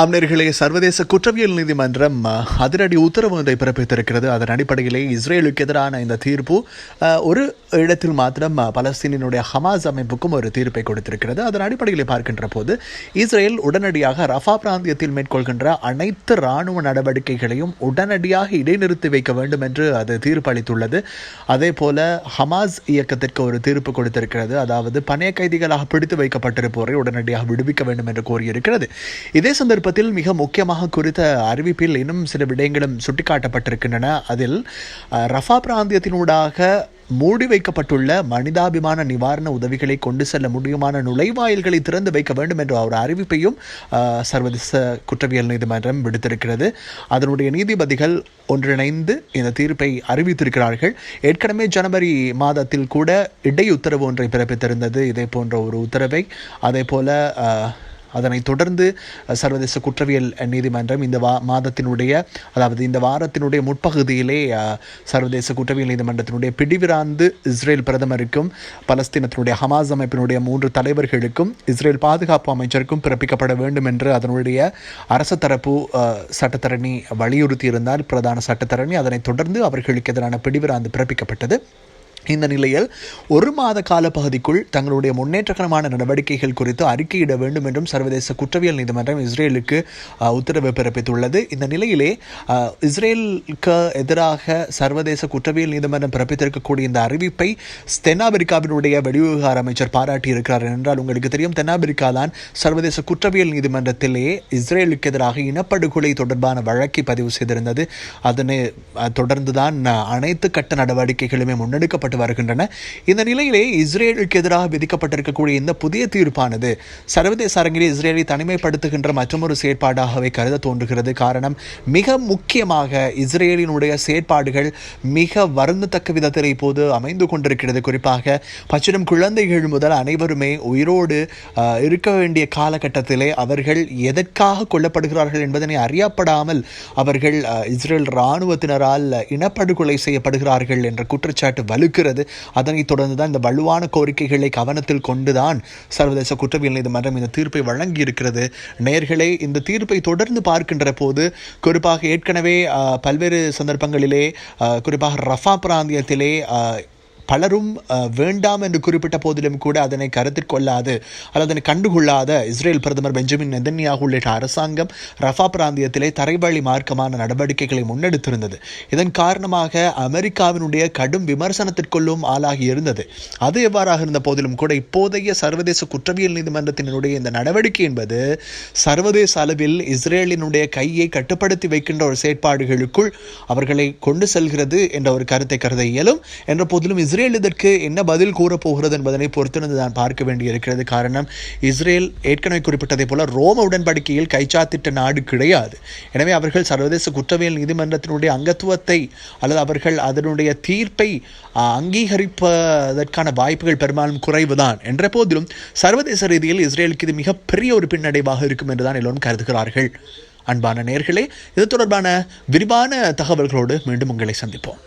அம்னர்களே சர்வதேச குற்றவியல் நீதிமன்றம் அதிரடி உத்தரவு ஒன்றை பிறப்பித்திருக்கிறது. அதன் அடிப்படையிலே இஸ்ரேலுக்கு எதிரான இந்த தீர்ப்பு ஒரு இடத்தில் மாத்திரம் பலஸ்தீனினுடைய ஹமாஸ் அமைப்புக்கும் ஒரு தீர்ப்பை கொடுத்திருக்கிறது. அதன் அடிப்படையில் பார்க்கின்ற போது இஸ்ரேல் உடனடியாக ரஃபா பிராந்தியத்தில் மேற்கொள்கின்ற அனைத்து இராணுவ நடவடிக்கைகளையும் உடனடியாக இடைநிறுத்தி வைக்க வேண்டும் என்று அது தீர்ப்பு அளித்துள்ளது அதே போல ஹமாஸ் இயக்கத்திற்கு ஒரு தீர்ப்பு கொடுத்திருக்கிறது. அதாவது பணைய கைதிகளாக பிடித்து வைக்கப்பட்டிருப்போரை உடனடியாக விடுவிக்க வேண்டும் என்று கோரியிருக்கிறது இதே சந்தர்ப்பத்தில் மிக முக்கியமாக குறித்த அறிவிப்பில் இன்னும் சில விடயங்களும் சுட்டிக்காட்டப்பட்டிருக்கின்றன. அதில் ரஃபா பிராந்தியத்தினூடாக மூடி வைக்கப்பட்டுள்ள மனிதாபிமான நிவாரண உதவிகளை கொண்டு செல்ல முடியுமான நுழைவாயில்களை திறந்து வைக்க வேண்டும் என்ற ஒரு அறிவிப்பையும் சர்வதேச குற்றவியல் நீதிமன்றம் விடுத்திருக்கிறது. அதனுடைய நீதிபதிகள் ஒன்றிணைந்து இந்த தீர்ப்பை அறிவித்திருக்கிறார்கள். ஏற்கனவே ஜனவரி மாதத்தில் கூட இடையுத்தரவு ஒன்றை பிறப்பித்திருந்தது. இதே போன்ற ஒரு உத்தரவை அதே போல அதனைத் தொடர்ந்து சர்வதேச குற்றவியல் நீதிமன்றம் இந்த வா மாதத்தினுடைய அதாவது இந்த வாரத்தினுடைய முற்பகுதியிலே சர்வதேச குற்றவியல் நீதிமன்றத்தினுடைய பிடிவிராந்து இஸ்ரேல் பிரதமருக்கும் பலஸ்தீனத்தினுடைய ஹமாஸ் அமைப்பினுடைய மூன்று தலைவர்களுக்கும் இஸ்ரேல் பாதுகாப்பு அமைச்சருக்கும் பிறப்பிக்கப்பட வேண்டும் என்று அதனுடைய அரச தரப்பு சட்டத்தரணி வலியுறுத்தியிருந்தார் பிரதான சட்டத்தரணி அதனைத் தொடர்ந்து அவர்களுக்கு எதிரான பிடிவிராந்து பிறப்பிக்கப்பட்டது. இந்த நிலையில் ஒரு மாத கால பகுதிக்குள் தங்களுடைய முன்னேற்றகரமான நடவடிக்கைகள் குறித்து அறிக்கையிட வேண்டும் என்றும் சர்வதேச குற்றவியல் நீதிமன்றம் இஸ்ரேலுக்கு உத்தரவு பிறப்பித்துள்ளது. இந்த நிலையிலே இஸ்ரேலுக்கு எதிராக சர்வதேச குற்றவியல் நீதிமன்றம் பிறப்பித்திருக்கக்கூடிய இந்த அறிவிப்பை தென்னாப்பிரிக்காவினுடைய வெளிவிவகார அமைச்சர் பாராட்டி இருக்கிறார். என்றால் உங்களுக்கு தெரியும் தென்னாப்பிரிக்கா தான் சர்வதேச குற்றவியல் நீதிமன்றத்திலே இஸ்ரேலுக்கு எதிராக இனப்படுகொலை தொடர்பான வழக்கை பதிவு செய்திருந்தது. அதனை தொடர்ந்துதான் அனைத்து கட்ட நடவடிக்கைகளுமே முன்னெடுக்கப்பட்டு வருகின்றன. இந்த நிலையிலே இஸ்ரேலுக்கு எதிராக விதிக்கப்பட்டிருக்கக்கூடிய இந்த புதிய தீர்ப்பானது சர்வதேச அரங்கில் இஸ்ரேலை தனிமைப்படுத்துகின்ற மற்றொரு செயற்பாடாகவே கருத தோன்றுகிறது. காரணம் மிக முக்கியமாக இஸ்ரேலினுடைய செயற்பாடுகள் மிக வருந்தத்தக்க விதத்தில் இப்போது அமைந்து கொண்டிருக்கிறது. குறிப்பாக பச்சிடம் குழந்தைகள் முதல் அனைவருமே உயிரோடு இருக்க வேண்டிய காலகட்டத்திலே அவர்கள் எதற்காக கொல்லப்படுகிறார்கள் என்பதனை அறியப்படாமல் அவர்கள் இஸ்ரேல் இராணுவத்தினரால் இனப்படுகொலை செய்யப்படுகிறார்கள் என்ற குற்றச்சாட்டு வலுக்கிறது. அதனைத் தொடர்ந்து தான் இந்த வலுவான கோரிக்கைகளை கவனத்தில் கொண்டுதான் சர்வதேச குற்றவியல் நீதிமன்றம் இந்த தீர்ப்பை வழங்கி இருக்கிறது நேர்களே இந்த தீர்ப்பை தொடர்ந்து பார்க்கின்ற போது குறிப்பாக ஏற்கனவே பல்வேறு சந்தர்ப்பங்களிலே அஹ், குறிப்பாக ரஃபா பிராந்தியத்திலே பலரும் வேண்டாம் என்று குறிப்பிட்ட போதிலும் கூட அதனை கருத்தில் கொள்ளாது அல்லது அதனை கண்டுகொள்ளாத இஸ்ரேல் பிரதமர் பெஞ்சமின் நெதன்யாகு உள்ளிட்ட அரசாங்கம் ரஃபா பிராந்தியத்திலே தரைவழி மார்க்கமான நடவடிக்கைகளை முன்னெடுத்திருந்தது. இதன் காரணமாக அமெரிக்காவினுடைய கடும் விமர்சனத்திற்குள்ளும் ஆளாகி இருந்தது. அது எவ்வாறாக இருந்த போதிலும் கூட இப்போதைய சர்வதேச குற்றவியல் நீதிமன்றத்தினுடைய இந்த நடவடிக்கை என்பது சர்வதேச அளவில் இஸ்ரேலினுடைய கையை கட்டுப்படுத்தி வைக்கின்ற ஒரு செயற்பாடுகளுக்குள் அவர்களை கொண்டு செல்கிறது என்ற ஒரு கருத்தை கருத இயலும். என்ற போதிலும் இஸ்ரேல் இதற்கு என்ன பதில் கூறப்போகிறது என்பதனை பொறுத்திருந்து தான் பார்க்க வேண்டியிருக்கிறது. காரணம் இஸ்ரேல் ஏற்கனவே குறிப்பிட்டதை போல ரோம உடன்படிக்கையில் கைச்சாத்திட்ட நாடு கிடையாது. எனவே அவர்கள் சர்வதேச குற்றவியல் நீதிமன்றத்தினுடைய அங்கத்துவத்தை அல்லது அவர்கள் அதனுடைய தீர்ப்பை அங்கீகரிப்பதற்கான வாய்ப்புகள் பெரும்பாலும் குறைவுதான் என்ற போதிலும் சர்வதேச ரீதியில் இஸ்ரேலுக்கு இது மிகப்பெரிய ஒரு பின்னடைவாக இருக்கும் என்றுதான் எல்லோரும் கருதுகிறார்கள். அன்பான நேர்களே இது தொடர்பான விரிவான தகவல்களோடு மீண்டும் உங்களை சந்திப்போம்.